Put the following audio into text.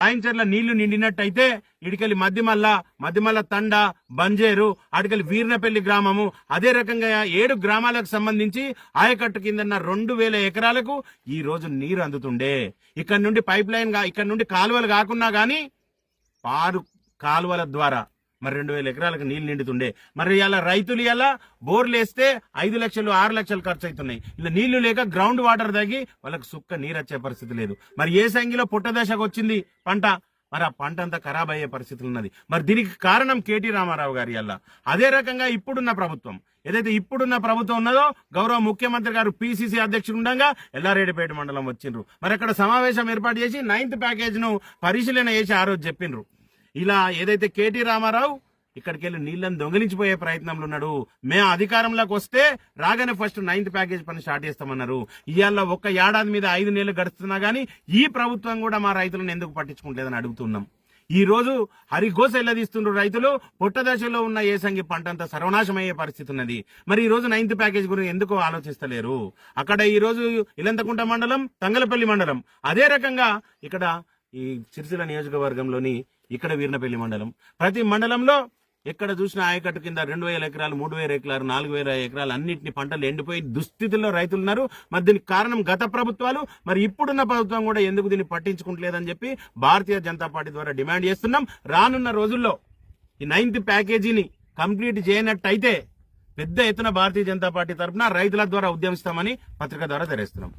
రాయించర్ల నీళ్ళు నిండినట్టయితే ఇడికెళ్ళి మధ్యమల్ల మధ్యమల్ల తండ బంజేరు అడికెళ్ళి వీర్నపల్లి గ్రామము. అదే రకంగా ఏడు గ్రామాలకు సంబంధించి ఆయకట్టు కిందన్న రెండు వేల ఎకరాలకు ఈ రోజు నీరు అందుతుండే. ఇక్కడ నుండి పైప్ లైన్ ఇక్కడ నుండి కాలువలు కాకున్నా గాని పారు కాలువల ద్వారా మరి రెండు వేల ఎకరాలకు నీళ్ళు నిండుతుండే. మరి ఇలా రైతులు ఇలా బోర్లు వేస్తే ఐదు లక్షలు ఆరు లక్షలు ఖర్చు అవుతున్నాయి. ఇలా నీళ్ళు లేక గ్రౌండ్ వాటర్ తగ్గి వాళ్ళకి సుక్క నీరు వచ్చే పరిస్థితి లేదు. మరి ఏ సంఖ్యలో పుట్ట దశకు వచ్చింది పంట? మరి ఆ పంట అంతా ఖరాబ్ అయ్యే పరిస్థితులు ఉన్నది. మరి దీనికి కారణం కేటీ రామారావు గారి వల్ల. అదే రకంగా ఇప్పుడున్న ప్రభుత్వం. ఏదైతే ఇప్పుడున్న ప్రభుత్వం ఉన్నదో గౌరవ ముఖ్యమంత్రి గారు పిసిసి అధ్యక్షుడు ఉండగా ఎల్లారెడ్డిపేట మండలం వచ్చిండ్రు. మరి అక్కడ సమావేశం ఏర్పాటు చేసి నైన్త్ ప్యాకేజ్ను పరిశీలన చేసి ఆ రోజు చెప్పిండ్రు. ఇలా ఏదైతే కేటీ రామారావు ఇక్కడికి వెళ్ళి నీళ్ళని దొంగిలించిపోయే ప్రయత్నంలో ఉన్నాడు మేము అధికారంలోకి వస్తే రాగానే ఫస్ట్ నైన్త్ ప్యాకేజ్ పని స్టార్ట్ చేస్తామన్నారు. ఇవాళ ఒక్క ఏడాది మీద ఐదు నెలలు గడుస్తున్నా గానీ ఈ ప్రభుత్వం కూడా మా రైతులను ఎందుకు పట్టించుకుంటలేదని అడుగుతున్నాం. ఈ రోజు హరిఘోష ఎల్లదీస్తుండ్రు రైతులు పొట్ట దశలో ఉన్న ఏసంగి పంట అంతా సర్వనాశమయ్యే పరిస్థితి ఉన్నది. మరి ఈ రోజు నైన్త్ ప్యాకేజ్ గురించి ఎందుకు ఆలోచిస్తలేరు? అక్కడ ఈ రోజు ఇలంతకుంట మండలం తంగలపల్లి మండలం. అదే రకంగా ఇక్కడ ఈ సిరిసిల్ల నియోజకవర్గంలోని ఇక్కడ వీర్నపల్లి మండలం. ప్రతి మండలంలో ఎక్కడ చూసినా ఆయకట్టు కింద రెండు వేల ఎకరాలు మూడు వేల ఎకరాలు నాలుగు వేల ఎకరాలు అన్నింటినీ పంటలు ఎండిపోయి దుస్థితిలో రైతులు ఉన్నారు మరి దీనికి కారణం గత ప్రభుత్వాలు. మరి ఇప్పుడున్న ప్రభుత్వం కూడా ఎందుకు దీన్ని పట్టించుకుంటలేదని చెప్పి భారతీయ జనతా పార్టీ ద్వారా డిమాండ్ చేస్తున్నాం. రానున్న రోజుల్లో ఈ నైన్త్ ప్యాకేజీని కంప్లీట్ చేయనట్టయితే పెద్ద ఎత్తున భారతీయ జనతా పార్టీ తరఫున రైతుల ద్వారా ఉద్యమిస్తామని పత్రిక ద్వారా తెలియస్తున్నాం